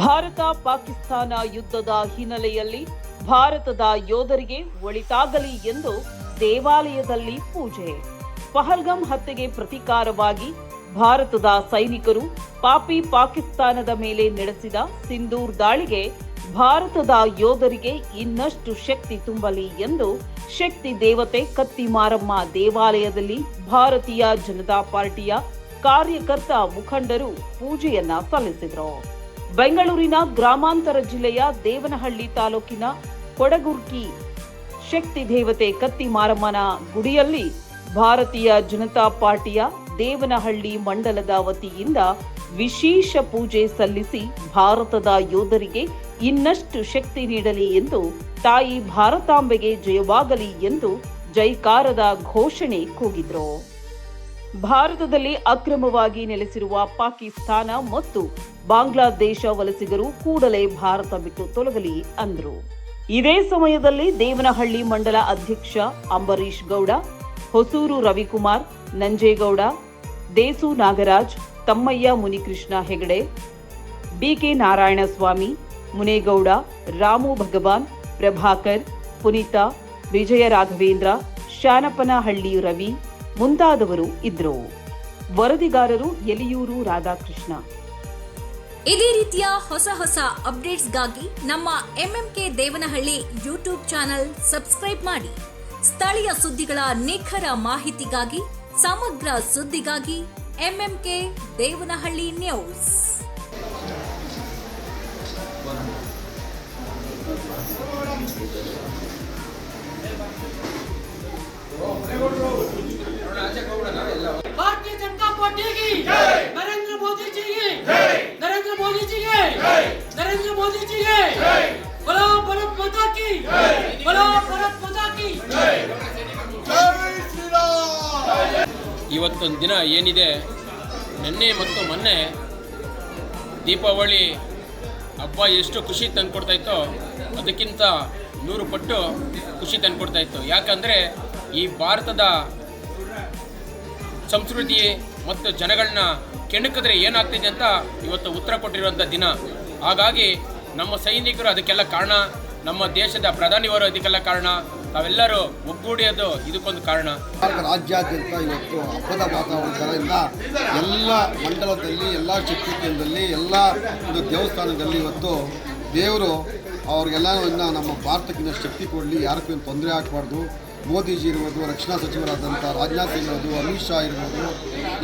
ಭಾರತ ಪಾಕಿಸ್ತಾನ ಯುದ್ಧದ ಹಿನ್ನೆಲೆಯಲ್ಲಿ ಭಾರತದ ಯೋಧರಿಗೆ ಒಳಿತಾಗಲಿ ಎಂದು ದೇವಾಲಯದಲ್ಲಿ ಪೂಜೆ. ಪಹಲ್ಗಂ ಹತ್ಯೆಗೆ ಪ್ರತೀಕಾರವಾಗಿ ಭಾರತದ ಸೈನಿಕರು ಪಾಪಿ ಪಾಕಿಸ್ತಾನದ ಮೇಲೆ ನಡೆಸಿದ ಸಿಂಧೂರ್ ದಾಳಿಗೆ ಭಾರತದ ಯೋಧರಿಗೆ ಇನ್ನಷ್ಟು ಶಕ್ತಿ ತುಂಬಲಿ ಎಂದು ಶಕ್ತಿ ದೇವತೆ ಕತ್ತಿ ಮಾರಮ್ಮ ದೇವಾಲಯದಲ್ಲಿ ಭಾರತೀಯ ಜನತಾ ಪಾರ್ಟಿಯ ಕಾರ್ಯಕರ್ತ ಮುಖಂಡರು ಪೂಜೆಯನ್ನ ಸಲ್ಲಿಸಿದರು. ಬೆಂಗಳೂರಿನ ಗ್ರಾಮಾಂತರ ಜಿಲ್ಲೆಯ ದೇವನಹಳ್ಳಿ ತಾಲೂಕಿನ ಕೊಡಗುರ್ಕಿ ಶಕ್ತಿ ದೇವತೆ ಕತ್ತಿ ಮಾರಮ್ಮನ ಗುಡಿಯಲ್ಲಿ ಭಾರತೀಯ ಜನತಾ ಪಾರ್ಟಿಯ ದೇವನಹಳ್ಳಿ ಮಂಡಲದ ವತಿಯಿಂದ ವಿಶೇಷ ಪೂಜೆ ಸಲ್ಲಿಸಿ ಭಾರತದ ಯೋಧರಿಗೆ ಇನ್ನಷ್ಟು ಶಕ್ತಿ ನೀಡಲಿ ಎಂದು ತಾಯಿ ಭಾರತಾಂಬೆಗೆ ಜಯವಾಗಲಿ ಎಂದು ಜೈಕಾರದ ಘೋಷಣೆ ಕೂಗಿದ್ರು. ಭಾರತದಲ್ಲಿ ಅಕ್ರಮವಾಗಿ ನೆಲೆಸಿರುವ ಪಾಕಿಸ್ತಾನ ಮತ್ತು ಬಾಂಗ್ಲಾದೇಶ ವಲಸಿಗರು ಕೂಡಲೇ ಭಾರತ ಬಿಟ್ಟು ತೊಲಗಲಿ ಅಂದರು. ಇದೇ ಸಮಯದಲ್ಲಿ ದೇವನಹಳ್ಳಿ ಮಂಡಲ ಅಧ್ಯಕ್ಷ ಅಂಬರೀಶ್ ಗೌಡ, ಹೊಸೂರು ರವಿಕುಮಾರ್ ನಂಜೇಗೌಡ, ದೇಸು ನಾಗರಾಜ್, ತಮ್ಮಯ್ಯ ಮುನಿಕೃಷ್ಣ ಹೆಗಡೆ, ಬಿಕೆ ನಾರಾಯಣಸ್ವಾಮಿ, ಮುನೇಗೌಡ, ರಾಮು ಭಗವಾನ್, ಪ್ರಭಾಕರ್, ಪುನೀತಾ, ವಿಜಯ ರಾಘವೇಂದ್ರ ಶಾನಪನಹಳ್ಳಿ ರವಿ ಮುಂತಾದವರು ಇದ್ರು. ವರದಿಗಾರರು ಎಲಿಯೂರು ರಾಧಾಕೃಷ್ಣ. ಇದೇ ರೀತಿಯ ಹೊಸ ಹೊಸ ಅಪ್ಡೇಟ್ಸ್ಗಾಗಿ ನಮ್ಮ MMK Devanahalli YouTube channel subscribe ಮಾಡಿ. ಸ್ಥಳೀಯ ಸುದ್ದಿಗಳ ನಿಖರ ಮಾಹಿತಿಗಾಗಿ, ಸಮಗ್ರ ಸುದ್ದಿಗಾಗಿ ಎಂಎಂಕೆ ದೇವನಹಳ್ಳಿ ನ್ಯೂಸ್. नरेंद्र मोदी जी की बोलो भारत माता की बोलो भारत माता की ಇವತ್ತೊಂದು ದಿನ ಏನಿದೆ ನಿನ್ನೆ ಮತ್ತು ಮೊನ್ನೆ ದೀಪಾವಳಿ ಹಬ್ಬ ಎಷ್ಟು ಖುಷಿ ತಂದುಕೊಡ್ತಾ ಇತ್ತೋ ಅದಕ್ಕಿಂತ ನೂರು ಪಟ್ಟು ಖುಷಿ ತಂದುಕೊಡ್ತಾ ಇತ್ತು ಯಾಕಂದರೆ ಈ ಭಾರತದ ಸಂಸ್ಕೃತಿ ಮತ್ತು ಜನಗಳನ್ನ ಕೆಣಕಿದ್ರೆ ಏನಾಗ್ತಿದೆ ಅಂತ ಇವತ್ತು ಉತ್ತರ ಕೊಟ್ಟಿರುವಂಥ ದಿನ. ಹಾಗಾಗಿ ನಮ್ಮ ಸೈನಿಕರು ಅದಕ್ಕೆಲ್ಲ ಕಾರಣ, ನಮ್ಮ ದೇಶದ ಪ್ರಧಾನಿಯವರು ಅದಕ್ಕೆಲ್ಲ ಕಾರಣ, ತಾವೆಲ್ಲರೂ ಒಗ್ಗೂಡಿಯೋದು ಇದಕ್ಕೊಂದು ಕಾರಣ. ರಾಜ್ಯಾದ್ಯಂತ ಇವತ್ತು ಹಬ್ಬದ ವಾತಾವರಣದಿಂದ ಎಲ್ಲ ಮಂಡಲದಲ್ಲಿ, ಎಲ್ಲ ಶಕ್ತಿ ಎಲ್ಲ ಒಂದು ದೇವಸ್ಥಾನದಲ್ಲಿ ಇವತ್ತು ದೇವರು ಅವ್ರಿಗೆಲ್ಲ ನಮ್ಮ ಭಾರತಕ್ಕಿಂತ ಶಕ್ತಿ ಕೊಡಲಿ, ಯಾರಿಗೂ ತೊಂದರೆ ಆಗಬಾರ್ದು ಮೋದಿಜಿ ಇರ್ಬೋದು, ರಕ್ಷಣಾ ಸಚಿವರಾದಂಥ ರಾಜನಾಥ್ ಸಿಂಗ್ ಇರ್ಬೋದು, ಅಮಿತ್ ಶಾ ಇರ್ಬೋದು,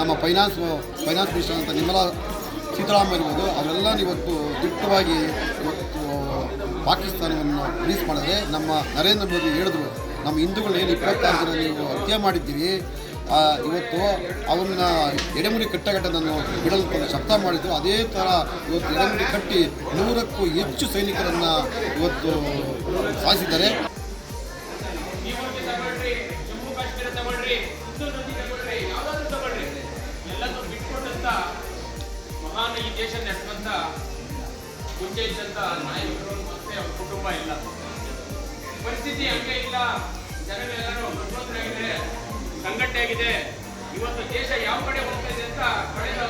ನಮ್ಮ ಫೈನಾನ್ಸ್ ಫೈನಾನ್ಸ್ ಮಿನಿಸ್ಟರ್ ಅಂತ ನಿರ್ಮಲಾ ಸೀತಾರಾಮನ್ ಇರ್ಬೋದು ಅವರೆಲ್ಲ ಇವತ್ತು ದಿಟ್ಟವಾಗಿ ಇವತ್ತು ಪಾಕಿಸ್ತಾನವನ್ನು ರಿಲೀಸ್ ಮಾಡಿದ್ರೆ ನಮ್ಮ ನರೇಂದ್ರ ಮೋದಿ ಹೇಳಿದ್ರು, ನಮ್ಮ ಹಿಂದೂಗಳು ಏನು ಇಪ್ಪತ್ತಾರು ಜನ ನೀವು ಹತ್ಯೆ ಮಾಡಿದ್ದೀರಿ ಇವತ್ತು ಅವನ್ನ ಎಡೆಮುಡಿ ಕಟ್ಟಗಟ್ಟ ನಾನು ಬಿಡಲು ಶಬ್ದ ಮಾಡಿದ್ರು. ಅದೇ ಥರ ಇವತ್ತು ಎಡೆಮುಡಿ ಕಟ್ಟಿ ನೂರಕ್ಕೂ ಹೆಚ್ಚು ಸೈನಿಕರನ್ನು ಇವತ್ತು ಸಾಯಿಸಿದ್ದಾರೆ. ಮುಂಚೆ ಇದ್ದಂತ ನಾಯಕರು ಮತ್ತೆ ಅವ್ರ ಕುಟುಂಬ ಇಲ್ಲ. ಪರಿಸ್ಥಿತಿ ಹಂಗೆ ಇಲ್ಲ. ಜನಗಳೆಲ್ಲರೂ ಪ್ರಚೋದನೆಯಾಗಿದೆ ಸಂಘಟನೆ ಆಗಿದೆ ಇವತ್ತು ದೇಶ ಯಾವ ಕಡೆ ಹೋಗ್ತಾ ಇದೆ ಅಂತ ಕಳೆದ